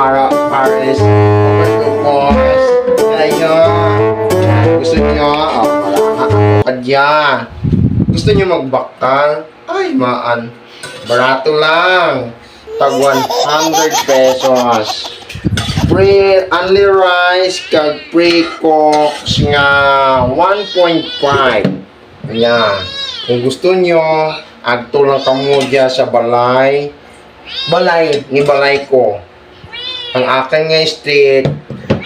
Diwara Paris. Overdose. Ayun. Gusto niyo? Oh, wala kadya. Gusto niyo magbakal? Ay, maan. Barato lang. Tag 100 pesos. Free only rice kag free cooks nga 1.5. Ayan. Kung gusto nyo, agto lang kamo sa balay. Balay, ni balay ko. Ang akin nga street,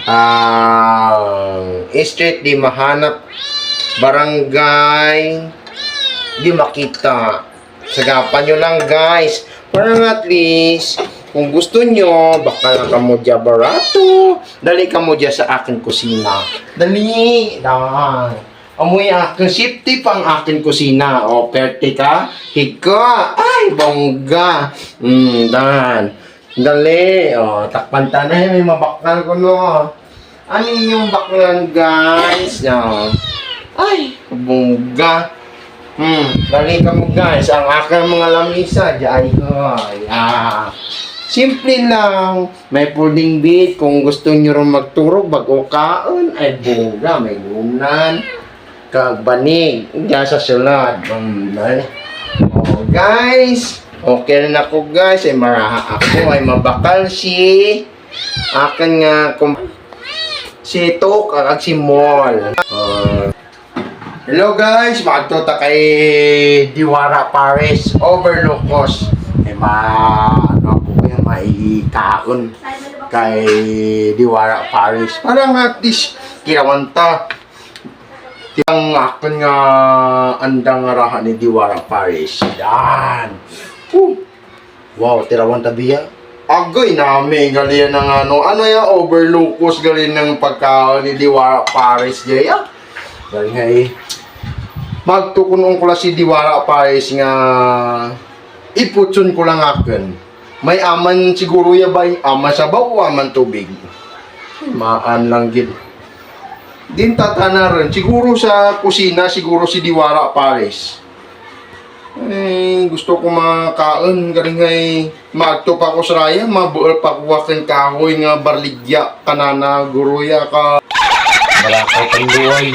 ang street di mahanap barangay di makita. Sagapan nyo lang guys. Parang at least, kung gusto nyo, baka lang kamo dyan barato. Dali kamo dyan sa akin kusina. Dali. Dahan. Amoy akin. Safety pang akin kusina. O, perte ka. Hika. Ay, bongga. Hmm, dan. Dali. O, takpan tanay. May mabakal ko no. Ano yung baklan guys? O. Ay, bongga. Hmm, dali ka mo guys. Ang aking mga lamisa, diyan ko. Yeah. Simple lang. May pudding bit. Kung gusto nyo rin magturog, bago kaon, ay buga, may gunan. Kagbanig. Diyan sa sulad. Um, dali. Oh, guys. Okay na ako guys. Ay maraha ako. Ay mabakal si akin nga kum si Tok at si Mol. Uh, Hello guys, magtuta kay Diwara Paris Overlook Coast. Eh ma ano ko kaya maikaon kay Diwara Paris. Parang at least kinawanta Tiyang akin nga andang arahan ni Diwara Paris. Yan. Whew. Wow, tirawan tabiya. Agoy namin gali ng ano, ano ya overlook coast gali ng pagkaon ni Diwara Paris jaya. Gali nga eh magtukunon ko lang si Diwara Paris nga iputsun ko lang akin. May aman siguro ya ba aman sa baw aman tubig. Maan lang gid. Din tatana rin. Siguro sa kusina, siguro si Diwara Paris. Eh, gusto ko makaon galing ay maagto pa ko sa raya, mabuol pa ko wakin kahoy nga barligya kanana guruya ka. Wala ka panduay.